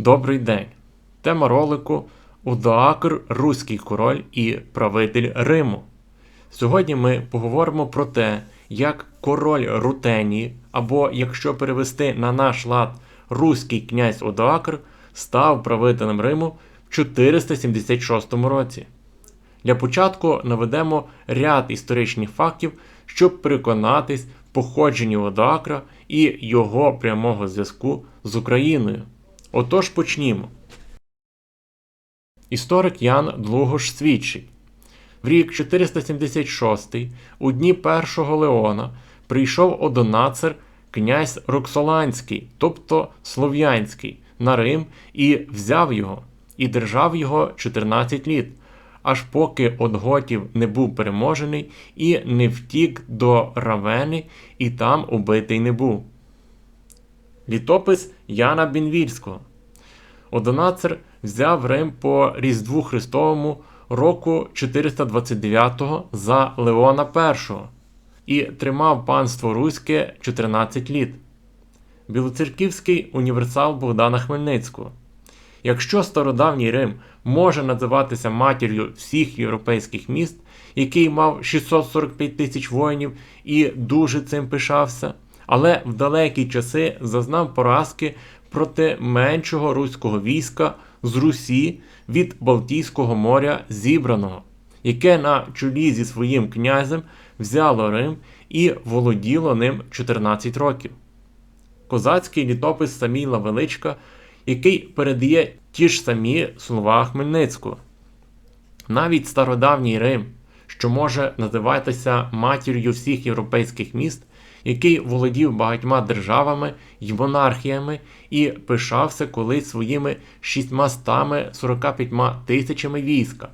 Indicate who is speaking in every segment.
Speaker 1: Добрий день! Тема ролику Удоакр Руський король і правитель Риму. Сьогодні ми поговоримо про те, як король Рутенії, або, якщо перевести на наш лад, Руський князь Удоакр став правителем Риму в 476 році. Для початку наведемо ряд історичних фактів, щоб переконатись в походженні Одоакра і його прямого зв'язку з Україною. Отож почнімо. Історик Ян Длугош свідчить. В рік 476 у дні першого Леона прийшов Одонацер князь Роксоланський, тобто Слов'янський, на Рим і взяв його, і держав його 14 літ, аж поки од готів не був переможений і не втік до Равени, і там убитий не був. Літопис Яна Бінвільського. Одонацер взяв Рим по Різдву Христовому року 429 за Леона І і тримав панство Руське 14 літ. Білоцерківський універсал Богдана Хмельницького. Якщо стародавній Рим може називатися матір'ю всіх європейських міст, який мав 645 тисяч воїнів і дуже цим пишався, але в далекі часи зазнав поразки проти меншого руського війська з Русі від Балтійського моря зібраного, яке на чолі зі своїм князем взяло Рим і володіло ним 14 років. Козацький літопис Саміла Величка, який передає ті ж самі слова Хмельницького. Навіть стародавній Рим, що може називатися матір'ю всіх європейських міст, який володів багатьма державами й монархіями і пишався колись своїми 645 тисячами війська.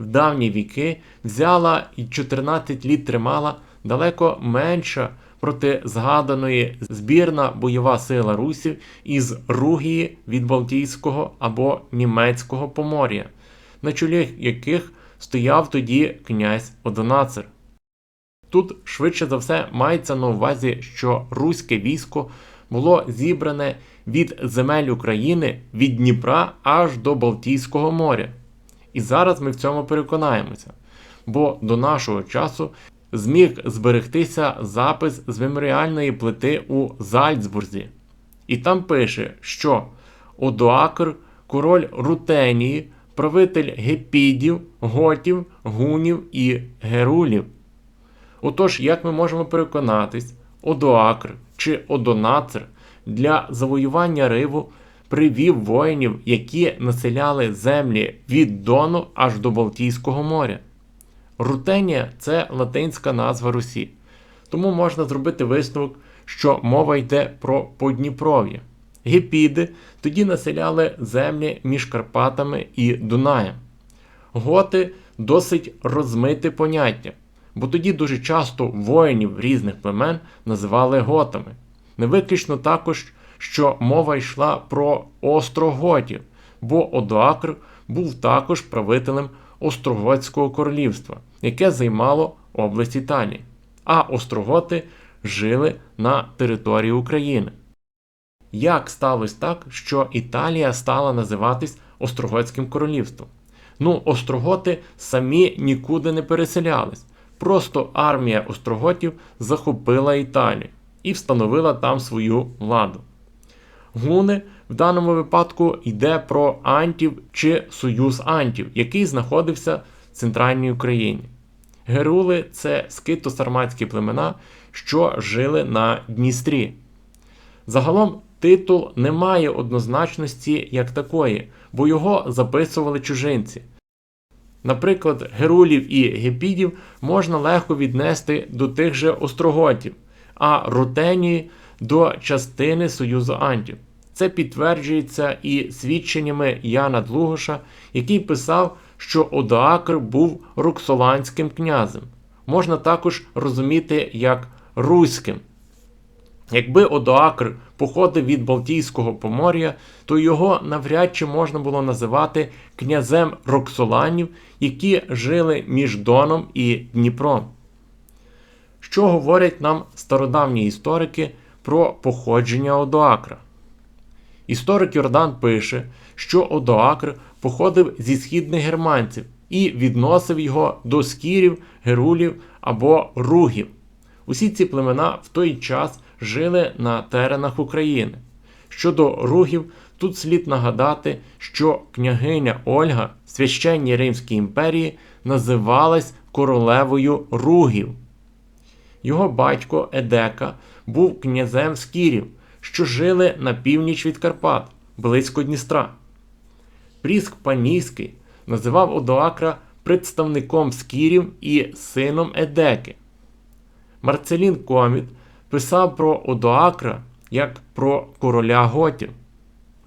Speaker 1: В давні віки взяла і 14 літ тримала далеко менша проти згаданої збірна бойова сила русів із Ругії від Балтійського або Німецького помор'я, на чолі яких стояв тоді князь Одонацер. Тут швидше за все мається на увазі, що руське військо було зібране від земель України від Дніпра аж до Балтійського моря. І зараз ми в цьому переконаємося, бо до нашого часу зміг зберегтися запис з меморіальної плити у Зальцбурзі. І там пише, що Одоакр, король Рутенії, правитель гепідів, готів, гунів і герулів. Отож, як ми можемо переконатись, Одоакр чи Одонацер для завоювання Риву привів воїнів, які населяли землі від Дону аж до Балтійського моря. Рутенія це латинська назва Русі, тому можна зробити висновок, що мова йде про Подніпров'я. Гепіди тоді населяли землі між Карпатами і Дунаєм. Готи досить розмите поняття бо тоді дуже часто воїнів різних племен називали готами. Не виключно також, що мова йшла про остроготів, бо Одоакр був також правителем Остроготського королівства, яке займало область Італії, а остроготи жили на території України. Як сталося так, що Італія стала називатись Остроготським королівством? Ну, остроготи самі нікуди не переселялись. Просто армія остроготів захопила Італію і встановила там свою владу. Гуни в даному випадку йде про антів чи союз антів, який знаходився в центральній Україні. Герули це скито-сарматські племена, що жили на Дністрі. Загалом титул не має однозначності як такої, бо його записували чужинці. Наприклад, герулів і гепідів можна легко віднести до тих же остроготів, а рутенії до частини Союзу Антів. Це підтверджується і свідченнями Яна Длугоша, який писав, що Одоакр був роксоланським князем. Можна також розуміти як руським. Якби Одоакр походив від Балтійського помор'я, то його навряд чи можна було називати князем Роксоланів, які жили між Доном і Дніпром. Що говорять нам стародавні історики про походження Одоакра? Історик Йордан пише, що Одоакр походив зі східних германців і відносив його до скірів, герулів або ругів. Усі ці племена в той час жили на теренах України. Щодо ругів, тут слід нагадати, що княгиня Ольга священній Римській імперії називалась королевою ругів. Його батько Едека був князем скірів, що жили на північ від Карпат, близько Дністра. Пріск Панійський називав Одоакра представником скірів і сином Едеки. Марцелін Коміт писав про Одоакра як про короля готів.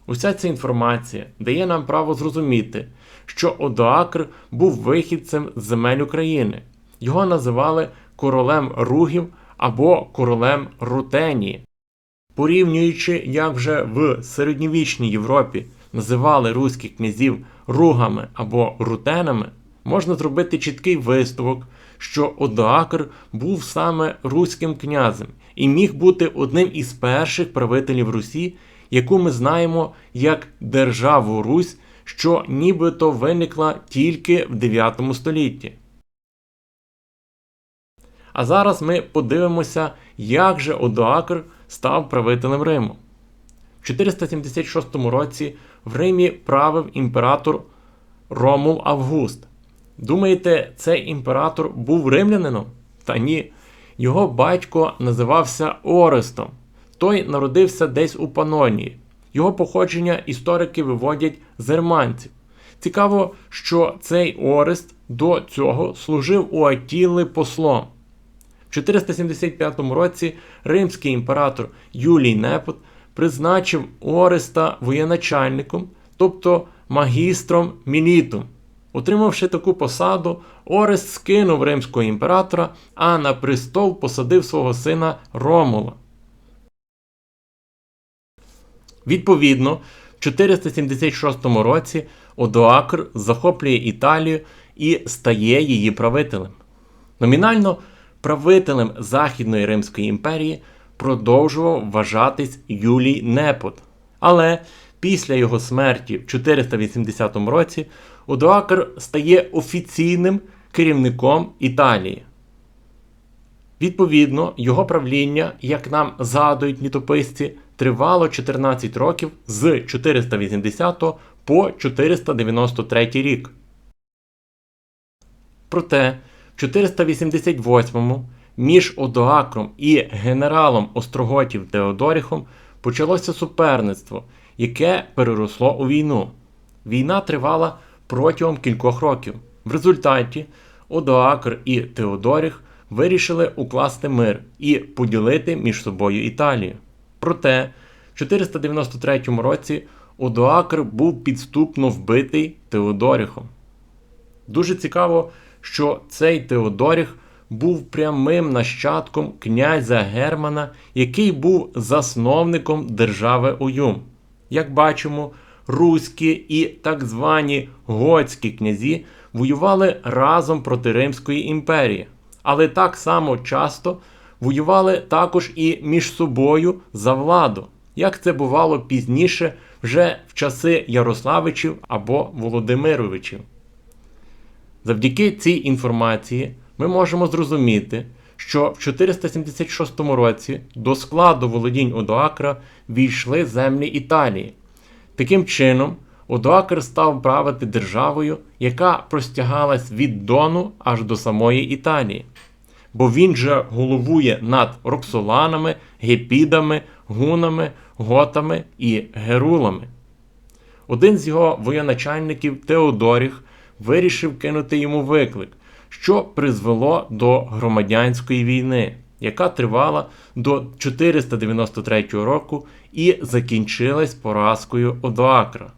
Speaker 1: Уся ця інформація дає нам право зрозуміти, що Одоакр був вихідцем з земель України. Його називали королем Ругів або королем Рутенії. Порівнюючи, як вже в середньовічній Європі називали руських князів ругами або рутенами, можна зробити чіткий висновок, що Одоакр був саме руським князем і міг бути одним із перших правителів Русі, яку ми знаємо як Державу Русь, що нібито виникла тільки в 9 столітті. А зараз ми подивимося, як же Одоакр став правителем Риму. В 476 році в Римі правив імператор Ромул Август. Думаєте, цей імператор був римлянином? Та ні. Його батько називався Орестом. Той народився десь у Панонії. Його походження історики виводять з германців. Цікаво, що цей Орест до цього служив у Атіли послом. В 475 році римський імператор Юлій Непот призначив Ореста воєначальником, тобто магістром Мілітум. Отримавши таку посаду, Орест скинув римського імператора, а на престол посадив свого сина Ромула. Відповідно, в 476 році Одоакр захоплює Італію і стає її правителем. Номінально правителем Західної Римської імперії продовжував вважатись Юлій Непот. Але після його смерті в 480 році Одоакр стає офіційним керівником Італії. Відповідно, його правління, як нам згадують літописці, тривало 14 років з 480 по 493 рік. Проте в 488 між Одоакром і генералом Остроготів Теодоріхом почалося суперництво, яке переросло у війну. Війна тривала протягом кількох років. В результаті Одоакр і Теодоріх вирішили укласти мир і поділити між собою Італію. Проте, в 493 році Одоакр був підступно вбитий Теодоріхом. Дуже цікаво, що цей Теодоріх був прямим нащадком князя Германа, який був засновником держави Уюм. Як бачимо, руські і так звані готські князі воювали разом проти Римської імперії, але так само часто воювали також і між собою за владу, як це бувало пізніше вже в часи Ярославичів або Володимировичів. Завдяки цій інформації ми можемо зрозуміти, що в 476 році до складу володінь Одоакра війшли землі Італії. Таким чином, Одоакр став правити державою, яка простягалась від Дону аж до самої Італії. Бо він же головує над роксоланами, гепідами, гунами, готами і герулами. Один з його воєначальників Теодоріх вирішив кинути йому виклик, що призвело до громадянської війни, яка тривала до 493 року і закінчилась поразкою Одоакра.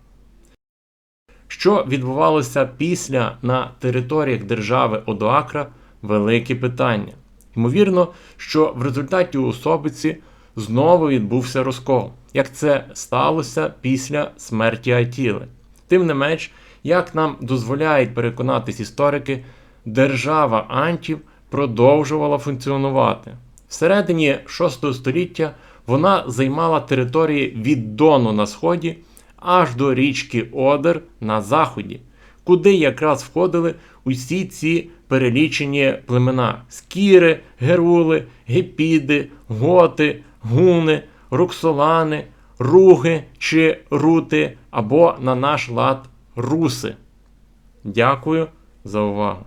Speaker 1: Що відбувалося після на територіях держави Одоакра велике питання. Ймовірно, що в результаті особиці знову відбувся розкол, як це сталося після смерті Атіли. Тим не менш, як нам дозволяють переконатись історики, держава Антів продовжувала функціонувати. Всередині VI століття Вона займала території від Дону на сході аж до річки Одер на заході, куди якраз входили усі ці перелічені племена: скіри, герули, гепіди, готи, гуни, роксолани, руги чи рути, або на наш лад руси. Дякую за увагу.